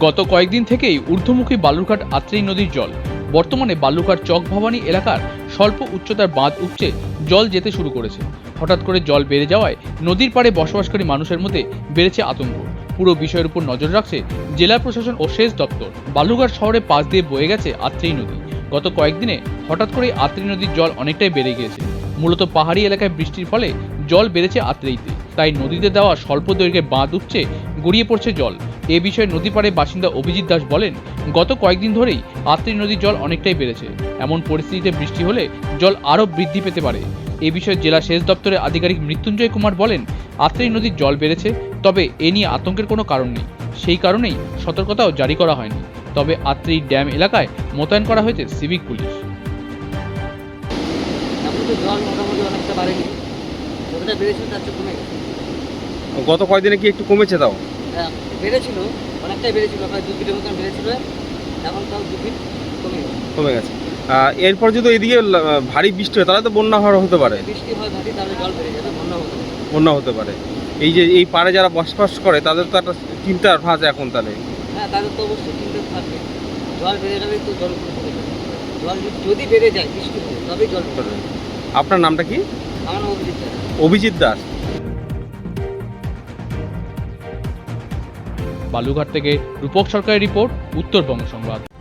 গত কয়েকদিন থেকেই ঊর্ধ্বমুখী বালুরঘাট আত্রেই নদীর জল। বর্তমানে বালুরঘাট চক ভবানী এলাকার স্বল্প উচ্চতার বাঁধ উপচে জল যেতে শুরু করেছে। হঠাৎ করে জল বেড়ে যাওয়ায় নদীর পাড়ে বসবাসকারী মানুষের মধ্যে বেড়েছে আতঙ্ক। পুরো বিষয়ের উপর নজর রাখছে জেলা প্রশাসন ও সেচ দপ্তর। বালুঘাট শহরে পাশ দিয়ে বয়ে গেছে আত্রেই নদী। গত কয়েকদিনে হঠাৎ করে আত্রেই নদীর জল অনেকটাই বেড়ে গিয়েছে। মূলত পাহাড়ি এলাকায় বৃষ্টির ফলে জল বেড়েছে আত্রেইতে তাই নদীতে দেওয়া স্বল্প দৈর্ঘ্যে বাঁধ উপচে গড়িয়ে পড়ছে জল। এ বিষয়ে নদী পাড়ে বাসিন্দা অভিজিৎ দাস বলেন গত কয়েকদিন ধরেই আত্রেই নদীর জল অনেকটাই বেড়েছে। এমন পরিস্থিতিতে বৃষ্টি হলে জল আরও বৃদ্ধি পেতে পারে। এ বিষয়ে জেলা সেচ দপ্তরের আধিকারিক মৃত্যুঞ্জয় কুমার বলেন আত্রেই নদীর জল বেড়েছে তবে এ নিয়ে আতঙ্কের কোনো কারণ নেই। সেই কারণেই সতর্কতাও জারি করা হয়নি। তবে আত্রেই ড্যাম এলাকায় মোতায়েন করা হয়েছে সিভিক পুলিশ। গত কয়েকদিনে কি একটু কমেছে তাও? বেড়েছিল অনেকটাই বেড়েছিল প্রায় দু ফিটের মতন বেড়েছিল এখন তাও দু ফিট কমে গেছে। কমে গেছে। এরপর যদি এদিকে ভারী বৃষ্টি হয় তাহলে তো বন্যা হওয়ার হতে পারে। বৃষ্টি হয় ভারী তাহলে জল বেড়ে যাবে বন্যা হতে পারে। বন্যা হতে পারে। এই যে এই পাড়ে যারা বসবাস করে তাদের তো একটা চিন্তার ভাঁজ এখন তাহলে। হ্যাঁ তাদের তো অবশ্যই চিন্তা থাকবে জল বেড়ে যাবে তো জল জল যদি- বেড়ে যায় বৃষ্টি হলে তবেই জল বেড়ে যাবে। আপনার নামটা কি? আমার অভিজিৎ দাস। অভিজিৎ দাস। বালুঘাট থেকে রূপক সরকারের রিপোর্ট উত্তরবঙ্গ সংবাদ।